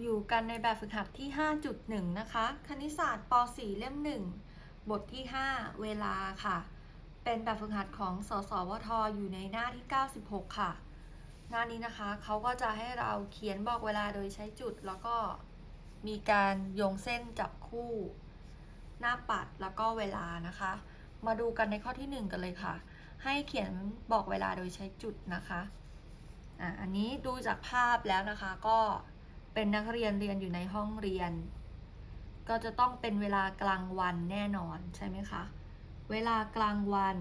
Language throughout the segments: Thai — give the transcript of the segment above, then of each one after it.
อยู่กันในแบบฝึกหัดที่ 5.1 นะคะ คณิตศาสตร์ป .4 เล่ม 1 บทที่ 5 เวลาค่ะ เป็นแบบฝึกหัดของ สสวท อยู่ในหน้าที่ 96 ค่ะ หน้านี้นะคะเขาก็จะให้เราเขียนบอกเวลาโดยใช้จุด แล้วก็มีการโยงเส้นจับคู่ หน้าปัดแล้วก็เวลานะคะ มาดูกันในข้อที่ 1 กันเลยค่ะ ให้เขียนบอกเวลาโดยใช้จุดนะคะ อะ อันนี้ดูจากภาพแล้วนะคะก็ เป็นนักเรียนเรียนอยู่ในห้องเรียน ก็จะต้องเป็นเวลากลางวันแน่นอนใช่ไหมคะ เวลากลางวัน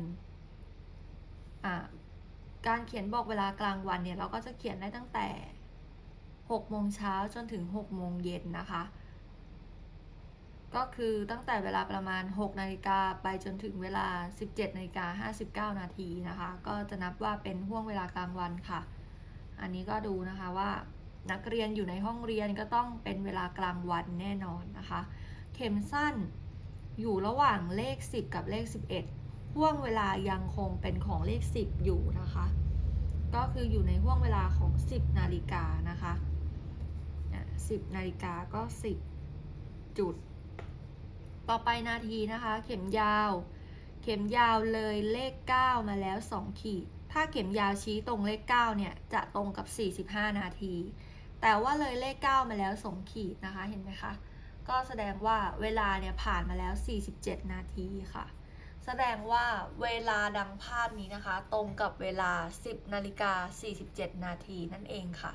อะการเขียนบอกเวลากลางวันเนี่ยเราก็จะเขียนได้ตั้งแต่6โมงเช้าจนถึง6โมงเย็นนะคะ ก็คือตั้งแต่เวลาประมาณ6นาฬิกาไปจนถึงเวลา 17นาฬิกา59นาทีนะคะ ก็จะนับว่าเป็นห่วงเวลากลางวันค่ะ อันนี้ก็ดูนะคะว่า นักเรียนอยู่ในห้องเรียนก็ต้องเป็นเวลากลางวันแน่นอนนะคะ เข็มสั้นอยู่ระหว่างเลข 10 กับเลข 11ห่วงเวลายังคงเป็นของเลข 10 อยู่นะคะ ก็คืออยู่ในห่วงเวลาของ 10 นาฬิกานะคะ10 นาฬิกาก็ 10 จุด ต่อไปนาทีนะคะ เข็มยาว เข็มยาวเลยเลข 9 มาแล้ว 2 ขีด ถ้าเข็มยาวชี้ตรงเลข 9 เนี่ย จะตรงกับ 45 นาที แต่ว่าเลยเลข 9 มาแล้ว2ขีดนะคะเห็นไหมคะก็แสดงว่าเวลาเนี่ยผ่านมาแล้ว 47 นาทีค่ะ แสดงว่าเวลาดังภาพนี้นะคะ ตรงกับเวลา 10นาฬิกา47 นาทีนั่นเองค่ะ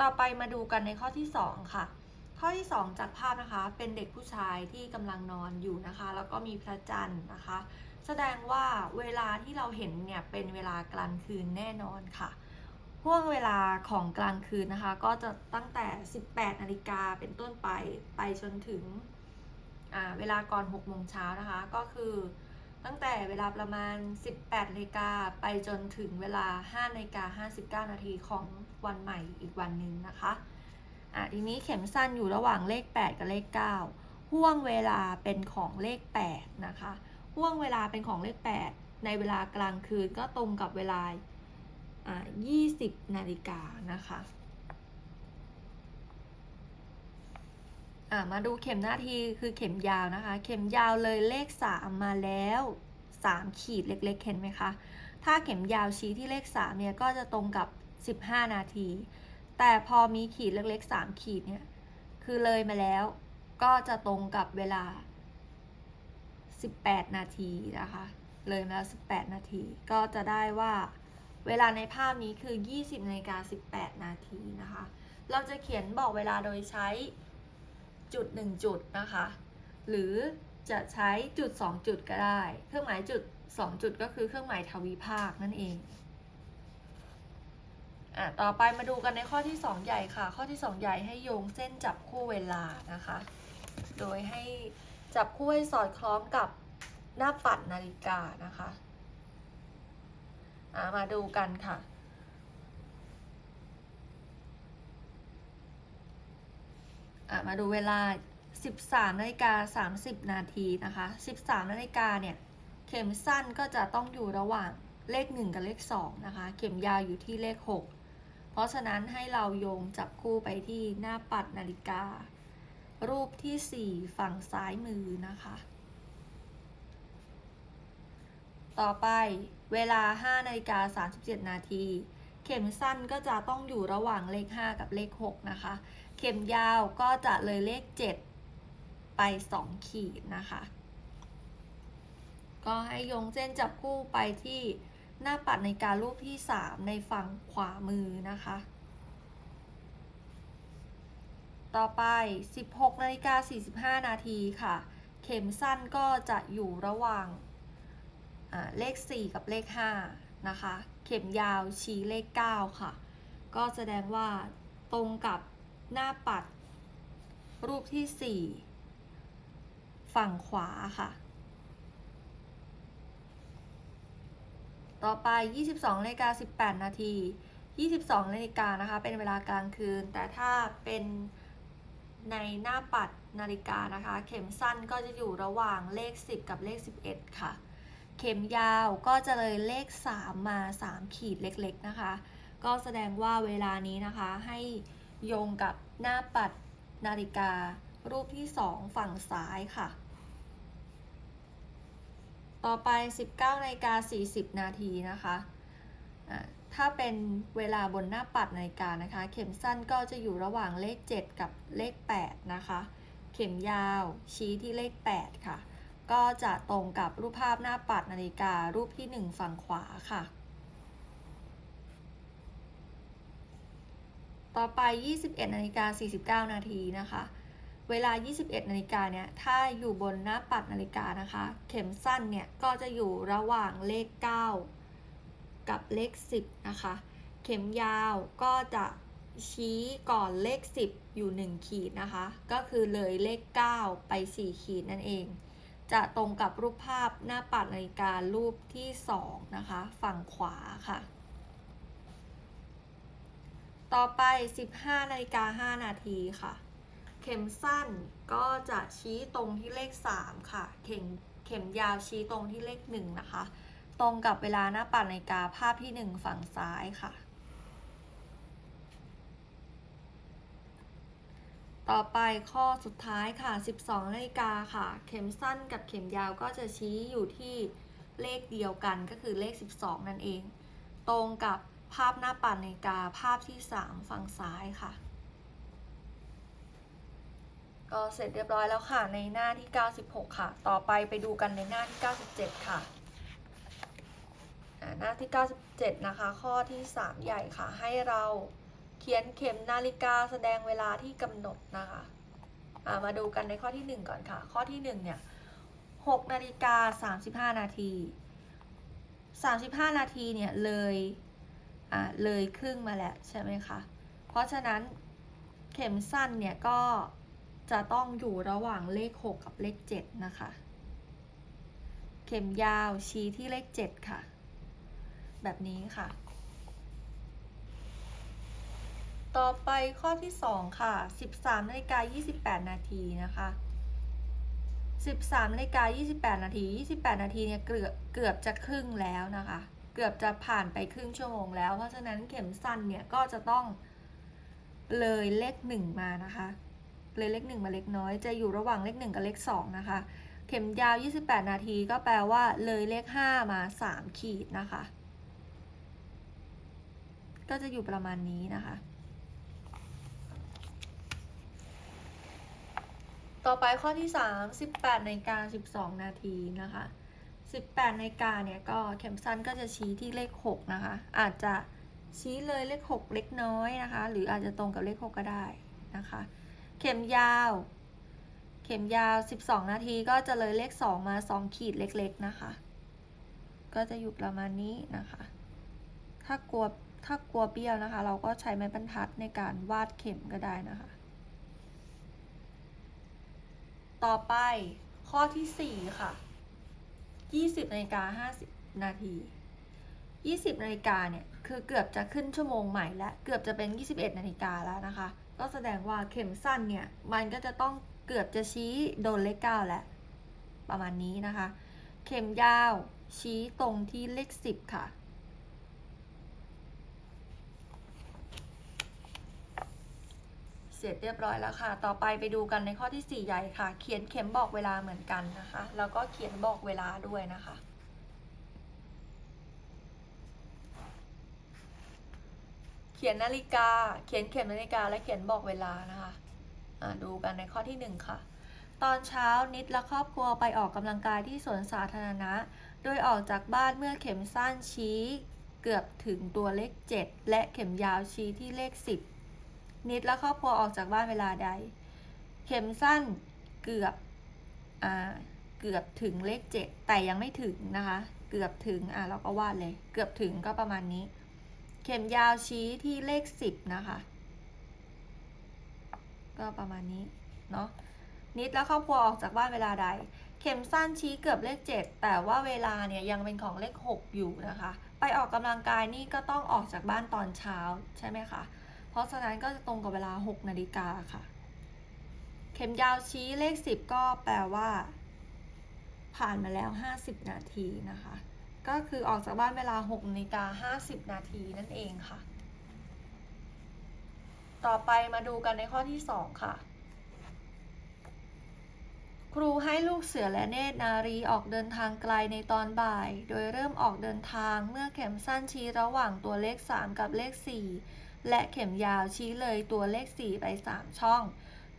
ต่อไปมาดูกันในข้อที่ 2 ค่ะ ข้อที่ 2 จากภาพนะคะ เป็นเด็กผู้ชายที่กำลังนอนอยู่นะคะ แล้วก็มีพระจันทร์นะคะ แสดงว่าเวลาที่เราเห็นเนี่ยเป็นเวลากลางคืนแน่นอนค่ะ ห่วงเวลาของกลางคืนนะคะ ก็จะตั้งแต่ 18นาฬิกาเป็นต้นไปไปจนถึงเวลาก่อน6โมงเช้านะคะ ก็คือตั้งแต่เวลาประมาณ 18นาฬิกาไปจนถึงเวลา5นาฬิกา59นาทีของวันใหม่อีกวันหนึ่งนะคะอะทีนี้เข็มสั้นอยู่ระหว่างเลข 8 กับเลข 9 ห่วงเวลาเป็นของเลข 8 นะคะ ห่วงเวลาเป็นของเลข 8 ในเวลากลางคืนก็ตรงกับเวลา อะ20นาฬิกานะคะอะมาดูเข็มหน้าทีคือเข็มยาวนะคะ เข็มยาวเลยเลข 3 มาแล้ว 3 ขีดเล็กๆเห็นไหมคะ ถ้าเข็มยาวชี้ที่เลข3เนี่ยก็จะตรงกับ 15 นาที แต่พอมีขีดเล็กๆ 3 ขีดเนี่ยคือเลยมาแล้วก็จะตรงกับเวลา 18 นาทีนะคะ เลยมาแล้ว 18 นาที ก็จะได้ว่า เวลาในภาพนี้คือ 20นาฬิกา18 นาทีนะคะ เราจะเขียนบอกเวลาโดยใช้จุด 1 จุดนะคะ หรือจะใช้จุด 2 จุดก็ได้ เครื่องหมายจุด 2 จุดก็คือเครื่องหมายทวีภาคนั่นเองอะต่อไปมาดูกันในข้อที่ 2 ใหญ่ค่ะ ข้อที่ 2 ใหญ่ให้โยงเส้นจับคู่เวลานะคะ โดยให้จับคู่ให้สอดคล้องกับหน้าปัดนาฬิกานะคะอะ มาดูกันค่ะอะ มาดูเวลา 13นาฬิกา30 นาทีนะคะ 13นาฬิกาเนี่ย เข็มสั้นก็จะต้องอยู่ระหว่างเลข 1 กับเลข 2 นะคะ เข็มยาวอยู่ที่เลข 6 เพราะฉะนั้นให้เราโยงจับคู่ไปที่หน้าปัดนาฬิกา รูปที่ 4 ฝั่งซ้ายมือนะคะ ต่อไปเวลา5นาฬิกา37 นาที เข็มสั้นก็จะต้องอยู่ระหว่างเลข 5 กับเลข 6 นะคะ เข็มยาวก็จะเลยเลข 7 ไป 2 ขีดนะคะ ก็ให้โยงเส้นจับคู่ไปที่หน้าปัดในการรูปที่ 3 ในฝั่งขวามือนะคะ ต่อไป 16นาฬิกา45 นาทีค่ะ เข็มสั้นก็จะอยู่ระหว่าง เลข 4 กับเลข 5 นะคะ เข็มยาวชี้เลข 9 ค่ะ ก็แสดงว่าตรงกับหน้าปัด รูปที่ 4 ฝั่งขวาค่ะ ต่อไป 22นาฬิกา18 นาที 22นาฬิกานะคะ เป็นเวลากลางคืน แต่ถ้าเป็นในหน้าปัดนาฬิกานะคะ เข็มสั้นก็จะอยู่ระหว่างเลข 10 กับเลข 11 ค่ะ เข็มยาวก็จะเลยเลข 3 มา 3 ขีดเล็กๆนะคะ ก็แสดงว่าเวลานี้นะคะให้โยงกับหน้าปัดนาฬิกา รูปที่ 2 ฝั่งซ้ายค่ะ ต่อไป 19นาฬิกา40 นาทีนะคะถ้าเป็นเวลาบนหน้าปัดนาฬิกานะคะ เข็มสั้นก็จะอยู่ระหว่างเลข 7 กับเลข 8 นะคะ เข็มยาวชี้ที่เลข 8 ค่ะ ก็จะตรงกับรูปภาพหน้าปัดนาฬิการูปที่ 1 ฝั่งขวาค่ะ ต่อไป 21นาฬิกา49 นาทีนะคะ เวลา 21นาฬิกาเนี่ย ถ้าอยู่บนหน้าปัดนาฬิกานะคะ เข็มสั้นเนี่ย ก็จะอยู่ระหว่างเลข 9 กับเลข 10 นะคะ เข็มยาวก็จะชี้ก่อนเลข 10 อยู่ 1 ขีดนะคะ ก็คือเลยเลข 9 ไป 4 ขีดนั่นเอง จะตรงกับรูปภาพหน้าปัดนาฬิการูปที่ 2 นะคะ ฝั่งขวาค่ะ ต่อไป 15นาฬิกา5นาทีค่ะ เข็มสั้นก็จะชี้ตรงที่เลข 3 ค่ะ เข็มเข็มยาวชี้ตรงที่เลข 1 นะคะ ตรงกับเวลาหน้าปัดนาฬิกาภาพที่ 1 ฝั่งซ้ายค่ะ ต่อไปข้อสุดท้ายค่ะ 12นาฬิกาค่ะ เข็มสั้นกับเข็มยาวก็จะชี้อยู่ที่เลขเดียวกันก็คือเลข 12 นั่นเอง ตรงกับภาพหน้าปัดนาฬิกาภาพที่ 3 ฝั่งซ้ายค่ะ ก็เสร็จเรียบร้อยแล้วค่ะในหน้าที่ 96 ค่ะ ต่อไปไปดูกันในหน้าที่ 97 ค่ะอ่าหน้าที่ 97 นะคะ ข้อที่ 3 ใหญ่ค่ะให้เรา เขียนเข็มนาฬิกาแสดงเวลาที่กำหนดนะคะามาดูกันในข้อที่ 1 ก่อนค่ะ ข้อที่1เนี่ย6นาฬิกา35 นาที 35 นาทีเนี่ยเลยอ่าเลยครึ่งมาแล้วใช่ไหมคะ เพราะฉะนั้นเข็มสั้นเนี่ยก็จะต้องอยู่ระหว่างเลข 6 กับเลข 7 นะคะ เข็มยาวชี้ที่เลข 7 ค่ะ แบบนี้ค่ะ ต่อไปข้อที่ 2 ค่ะ 13นาฬิกา28 นาทีนะคะ 13นาฬิกา28 นาที 28 นาทีเนี่ยเกือบเกือบจะครึ่งแล้วนะคะ เกือบจะผ่านไปครึ่งชั่วโมงแล้ว เพราะฉะนั้นเข็มสั้นเนี่ยก็จะต้องเลยเลข 1 มานะคะ เลยเลข 1 มาเล็กน้อย จะอยู่ระหว่างเลข 1 กับเลข 2 นะคะ เข็มยาว 28 นาทีก็แปลว่าเลยเลข 5 มา 3 ขีดนะคะ ก็จะอยู่ประมาณนี้นะคะ ต่อไปข้อที่ 3 18นาฬิกา12 นาทีนะคะ 18นาฬิกาเนี่ยก็เข็มสั้นก็จะชี้ที่เลข 6 นะคะ อาจจะชี้เลยเลข 6 เล็กน้อยนะคะ หรืออาจจะตรงกับเลข 6 ก็ได้นะคะ เข็มยาว เข็มยาว 12 นาทีก็จะเลยเลข 2 มา 2 ขีดเล็กๆนะคะ ก็จะอยู่ประมาณนี้นะคะ ถ้ากลัวถ้ากลัวเบี้ยวนะคะ เราก็ใช้ไม้บรรทัดในการวาดเข็มก็ได้นะคะ ต่อไปข้อที่ 4 ค่ะ 20นาฬิกา50 นาที 20นาฬิกาเนี่ย คือเกือบจะขึ้นชั่วโมงใหม่แล้ว เกือบจะเป็น 21นาฬิกาแล้วนะคะ ก็แสดงว่าเข็มสั้นเนี่ย มันก็จะต้องเกือบจะชี้โดนเลข9แล้ว ประมาณนี้นะคะ เข็มยาวชี้ตรงที่เลข 10 ค่ะ เสร็จเรียบร้อยแล้วค่ะ ต่อไปไปดูกันในข้อที่ 4 ใหญ่ค่ะ เขียนเข็มบอกเวลาเหมือนกันนะคะ แล้วก็เขียนบอกเวลาด้วยนะคะเขียนนาฬิกา เขียนเข็มนาฬิกา และเขียนบอกเวลานะคะะดูกันในข้อที่ 1 ค่ะ ตอนเช้านิดและครอบครัวไปออกกำลังกายที่สวนสาธารณะ โดยออกจากบ้านเมื่อเข็มสั้นชี้ เกือบถึงตัวเลข 7 และเข็มยาวชี้ที่เลข 10 นิดและครอบครัวออกจากบ้านเวลาใด เข็มสั้นเกือบอ่าเกือบถึงเลข7แต่ยังไม่ถึงนะคะ เกือบถึงอะเราก็วาดเลย เกือบถึงก็ประมาณนี้ เข็มยาวชี้ที่เลข10นะคะ ก็ประมาณนี้เนาะนิดและครอบครัวออกจากบ้านเวลาใด เข็มสั้นชี้เกือบเลข 7 แต่ว่าเวลาเนี่ยยังเป็นของเลข 6 อยู่นะคะ ไปออกกำลังกายนี่ก็ต้องออกจากบ้านตอนเช้าใช่ไหมคะ ราะฉะนั้นก็จะตรงกับเวลา 6 นาฬิกาค่ะ เข็มยาวชี้เลข 10 ก็แปลว่า ผ่านมาแล้ว 50 นาทีนะคะ ก็คือออกจากบ้านเวลา6นาฬิกา50 นาทีนั่นเองค่ะ ต่อไปมาดูกันในข้อที่ 2 ค่ะครูให้ลูกเสือและเนตรนารีออกเดินทางไกลในตอนบ่าย โดยเริ่มออกเดินทางเมื่อเข็มสั้นชี้ระหว่างตัวเลข 3 กับเลข 4 และเข็มยาวชี้เลยตัวเลข 4 ไป 3 ช่อง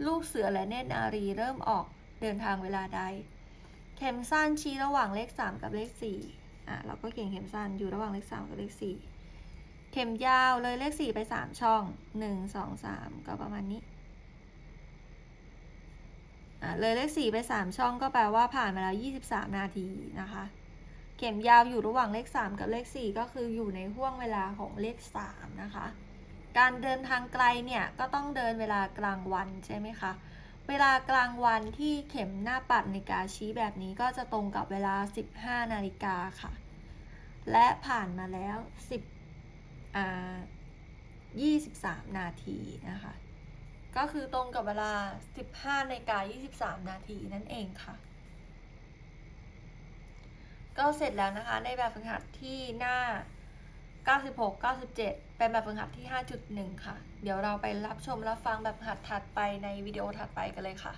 ลูกเสือและเนตรนารีเริ่มออกเดินทางเวลาใด เข็มสั้นชี้ระหว่างเลข 3 กับเลข4อะเราก็เขียนเข็มสั้นอยู่ระหว่างเลข 3 กับเลข 4 เข็มยาวเลยเลข 4 ไป 3 ช่อง 1 2 3 ก็ประมาณนี้อะเลยเลข 4 ไป 3 ช่องก็แปลว่าผ่านมาแล้ว 23 นาทีนะคะ เข็มยาวอยู่ระหว่างเลข 3 กับเลข 4 ก็คืออยู่ในห่วงเวลาของเลข 3 นะคะ การเดินทางไกลเนี่ยก็ต้องเดินเวลากลางวันใช่ไหมคะ เวลากลางวันที่เข็มหน้าปัดนาฬิกาชี้แบบนี้ก็จะตรงกับเวลา 15 นาฬิกาค่ะ และผ่านมาแล้ว 10อ่า23 นาทีนะคะ ก็คือตรงกับเวลา 15นาฬิกา23 นาทีนั่นเองค่ะ ก็เสร็จแล้วนะคะในแบบฝึกหัดที่หน้า 96 97 เป็นแบบฝึกหัดที่ 5.1 ค่ะ เดี๋ยวเราไปรับชมรับฟังแบบฝึกหัดถัดไปในวิดีโอถัดไปกันเลยค่ะ